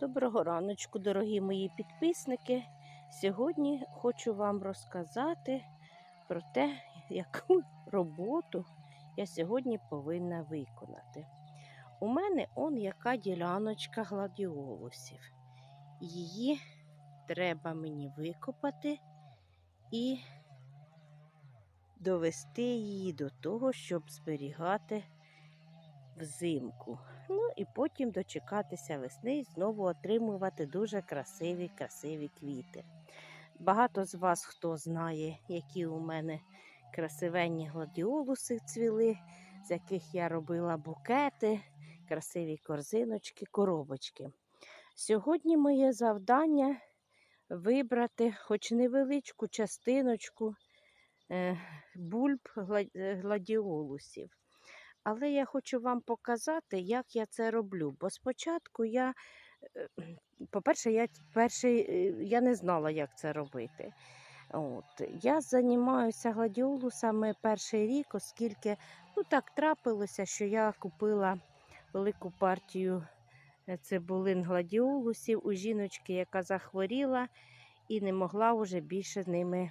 Доброго раночку, дорогі мої підписники. Сьогодні хочу вам розказати про те, яку роботу я сьогодні повинна виконати. У мене он яка діляночка гладіолусів. Її треба мені викопати і довести її до того, щоб зберігати взимку. Ну і потім дочекатися весни і знову отримувати дуже красиві, красиві квіти. Багато з вас хто знає, які у мене красивенні гладіолуси цвіли, з яких я робила букети, красиві корзиночки, коробочки. Сьогодні моє завдання вибрати хоч невеличку частиночку е, бульб гладіолусів. Але я хочу вам показати, як я це роблю. Бо спочатку я, е, по-перше, я, е, я не знала, як це робити. От. Я займаюся гладіолусами перший рік, оскільки ну, так трапилося, що я купила велику партію е, цибулин гладіолусів у жіночки, яка захворіла і не могла вже більше ними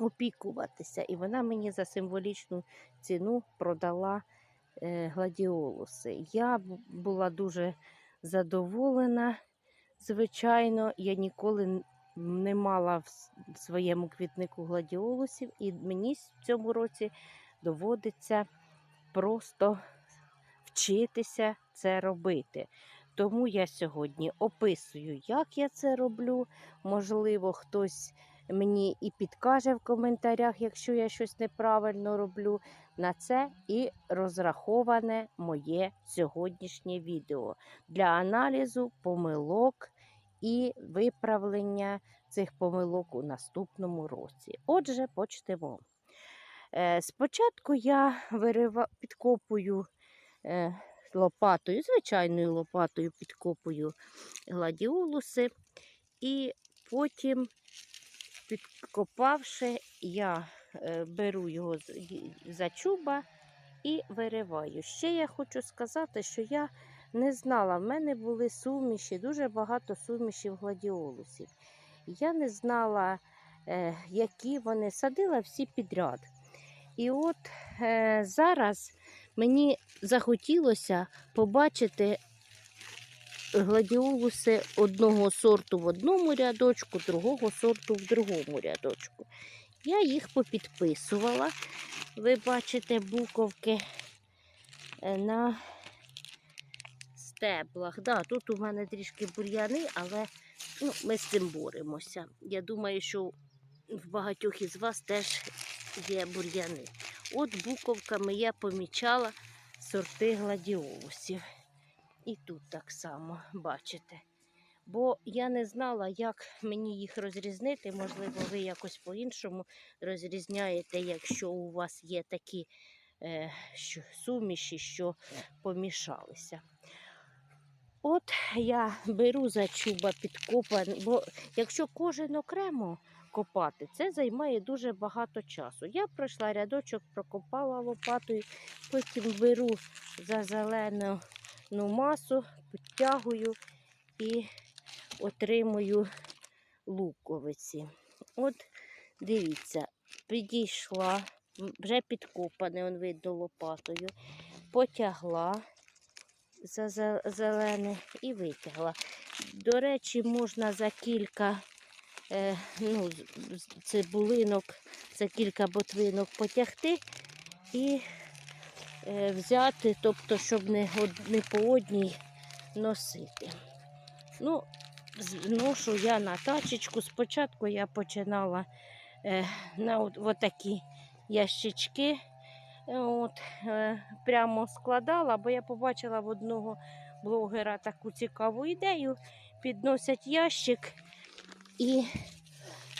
опікуватися. І вона мені за символічну ціну продала е, гладіолуси. Я була дуже задоволена, звичайно, я ніколи не мала в своєму квітнику гладіолусів, і мені в цьому році доводиться просто вчитися це робити. Тому я сьогодні описую, як я це роблю. Можливо, хтось мені і підкаже в коментарях, якщо я щось неправильно роблю. На це і розраховане моє сьогоднішнє відео для аналізу помилок і виправлення цих помилок у наступному році. Отже, почнемо. Е, Спочатку я підкопую е, лопатою, звичайною лопатою підкопую гладіолуси, і потім, підкопавши, я е, беру його за чуба і вириваю. Ще я хочу сказати, що я не знала, в мене були суміші, дуже багато сумішів гладіолусів. Я не знала, е, які вони садила всі підряд. І от е, зараз мені захотілося побачити гладіолуси одного сорту в одному рядочку, другого сорту в другому рядочку. Я їх попідписувала. Ви бачите буковки е, на стеблах. Да, тут у мене трішки бур'яни, але ну, ми з цим боремося. Я думаю, що в багатьох із вас теж є бур'яни. От буковками я помічала сорти гладіолусів. І тут так само бачите. Бо я не знала, як мені їх розрізнити. Можливо, ви якось по-іншому розрізняєте, якщо у вас є такі е, що, суміші, що помішалися. От я беру за чуба підкопан, бо якщо кожен окремо копати, це займає дуже багато часу. Я пройшла рядочок, прокопала лопатою, потім беру за зелену ну, масу, підтягую і отримую луковиці. От дивіться, підійшла, вже підкопане, он видно лопатою, потягла за зелене і витягла. До речі, можна за кілька е, ну, цибулинок, за кілька ботвинок потягти і взяти, тобто, щоб не, не по одній носити. Ну, з- ношу я на тачечку. Спочатку я починала е, на от, от ящички. Е, От, е, прямо складала, бо я побачила в одного блогера таку цікаву ідею. Підносять ящик і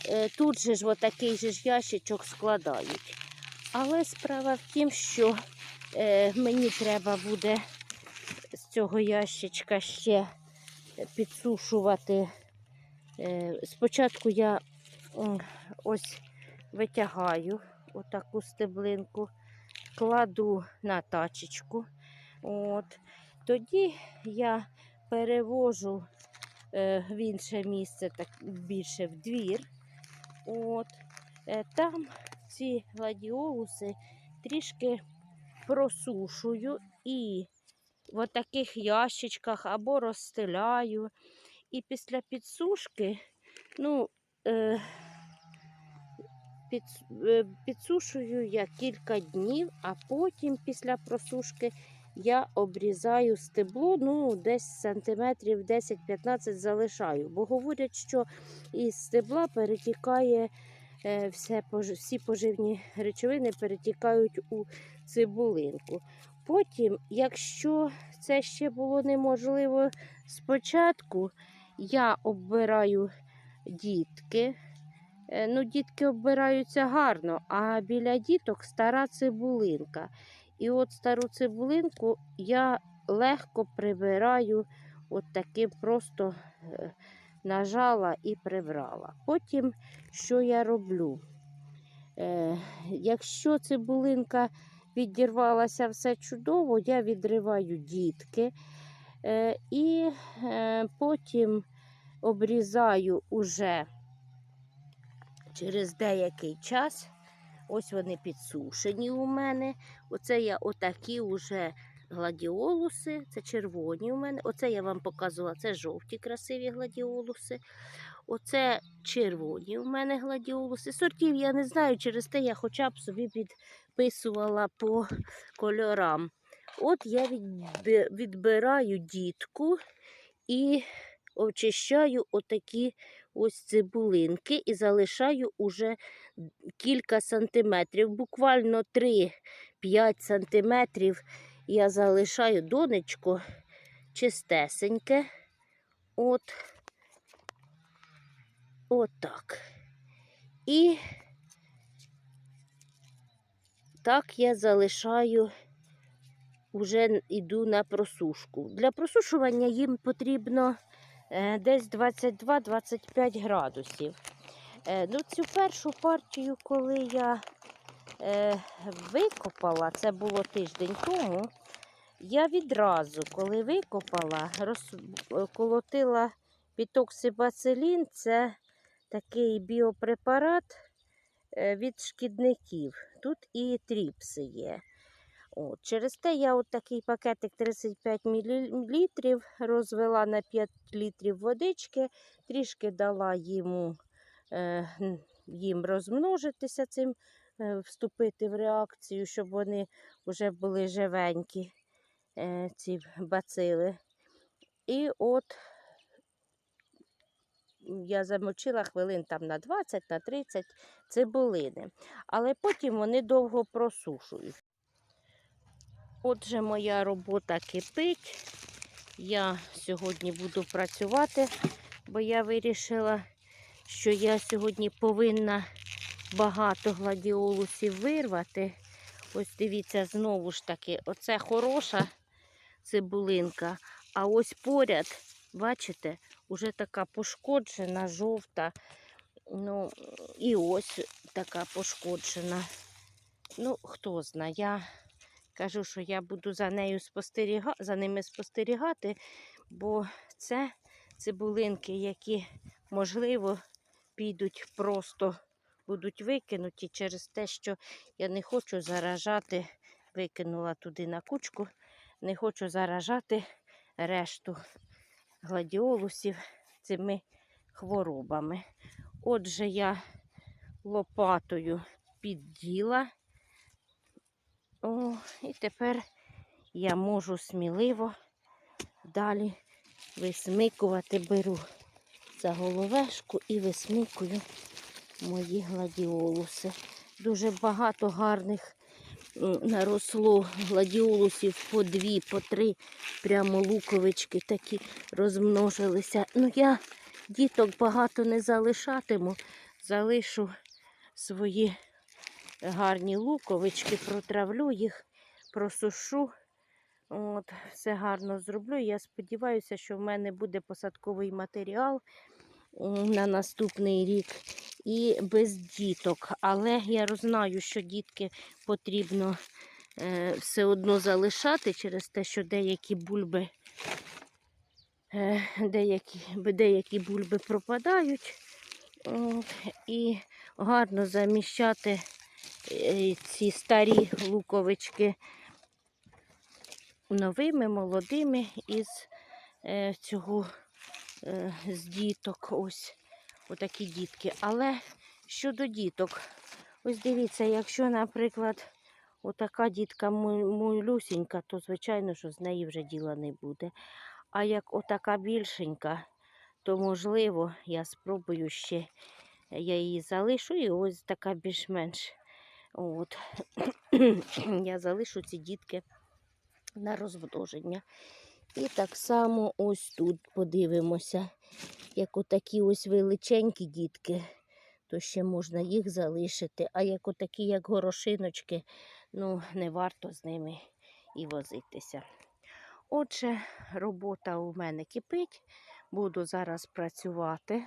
е, тут же ж такий же ж ящичок складають. Але справа в тім, що е, мені треба буде з цього ящичка ще підсушувати. Е, спочатку я ось витягаю отаку стеблинку, кладу на тачечку. От. Тоді я перевожу е, в інше місце, так більше в двір. От. Е, Там ці гладіолуси трішки просушую і в таких ящичках або розстеляю. І після підсушки, ну, е, під, е, підсушую я кілька днів, а потім після просушки я обрізаю стебло, ну, десь сантиметрів 10-15 залишаю. Бо говорять, що із стебла перетікає все, всі поживні речовини перетікають у цибулинку. Потім, якщо це ще було неможливо спочатку, я оббираю дітки. Е, Ну, дітки оббираються гарно, а біля діток стара цибулинка. І от стару цибулинку я легко прибираю, от таким просто е, нажала і прибрала. Потім, що я роблю? Е, якщо цибулинка відірвалася все чудово, я відриваю дітки е, і е, потім обрізаю уже через деякий час. Ось вони підсушені у мене. Оце я отакі уже гладіолуси, це червоні у мене. Оце я вам показувала, це жовті красиві гладіолуси. Оце червоні у мене гладіолуси. Сортів я не знаю, через те я хоча б собі підписувала по кольорам. От я відбираю дітку і очищаю отакі ось цибулинки і залишаю уже кілька сантиметрів, буквально 3-5 сантиметрів я залишаю донечко чистесеньке. От, отак. І так я залишаю, уже йду на просушку. Для просушування їм потрібно е, десь 22-25 градусів. Е, Ну, цю першу партію, коли я е, викопала, це було тиждень тому, я відразу, коли викопала, розколотила пітоксибацилін, це такий біопрепарат е, від шкідників. Тут і тріпси є. От, через те я от такий пакетик 35 мл розвела на 5 літрів водички, трішки дала йому е, їм розмножитися цим, вступити в реакцію, щоб вони вже були живенькі, е, ці бацили. І от я замочила хвилин там на 20, на 30 цибулини. Але потім вони довго просушують. Отже, моя робота кипить. Я сьогодні буду працювати, бо я вирішила, що я сьогодні повинна багато гладіолусів вирвати. Ось дивіться, знову ж таки, оце хороша цибулинка, а ось поряд, бачите, уже така пошкоджена, жовта. Ну, і ось така пошкоджена. Ну, хто знає, я кажу, що я буду за нею спостеріга... за ними спостерігати, бо це цибулинки, які, можливо, підуть просто будуть викинуті через те, що я не хочу заражати, викинула туди на кучку, не хочу заражати решту гладіолусів цими хворобами. Отже, я лопатою підділа. О, і тепер я можу сміливо далі висмикувати, беру за головешку і висмикую мої гладіолуси. Дуже багато гарних наросло гладіолусів по дві, по три. Прямо луковички такі розмножилися. Ну, я діток багато не залишатиму, залишу свої гарні луковички, протравлю їх, просушу. От, все гарно зроблю. Я сподіваюся, що в мене буде посадковий матеріал на наступний рік і без діток. Але я знаю, що дітки потрібно е, все одно залишати через те, що деякі бульби е, деякі, деякі бульби пропадають. І гарно заміщати е, ці старі луковички новими, молодими із цього з діток. Ось отакі дітки. Але щодо діток, ось дивіться, якщо, наприклад, отака дітка мулюсінька, то звичайно, що з неї вже діла не буде. А як отака більшенька, то можливо я спробую ще, я її залишу, і ось така більш-менш. От. я залишу ці дітки на розмноження. І так само ось тут подивимося, як отакі ось величенькі дітки, то ще можна їх залишити. А як отакі, як горошиночки, ну не варто з ними і возитися. Отже, робота у мене кипить, буду зараз працювати.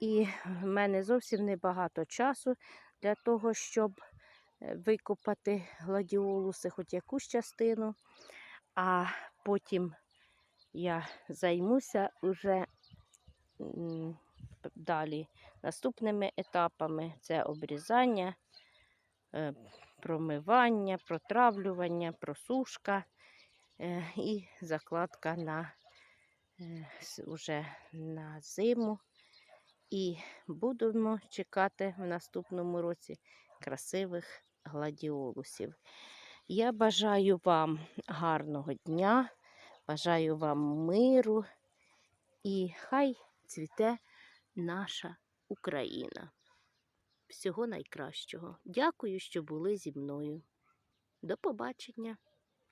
І в мене зовсім небагато часу для того, щоб е, викопати гладіолуси, хоч якусь частину, а потім я займуся вже далі наступними етапами: це обрізання, е, промивання, протравлювання, просушка е, і закладка на е, уже на зиму. І будемо чекати в наступному році красивих гладіолусів. Я бажаю вам гарного дня, бажаю вам миру і хай цвіте наша Україна. Всього найкращого. Дякую, що були зі мною. До побачення!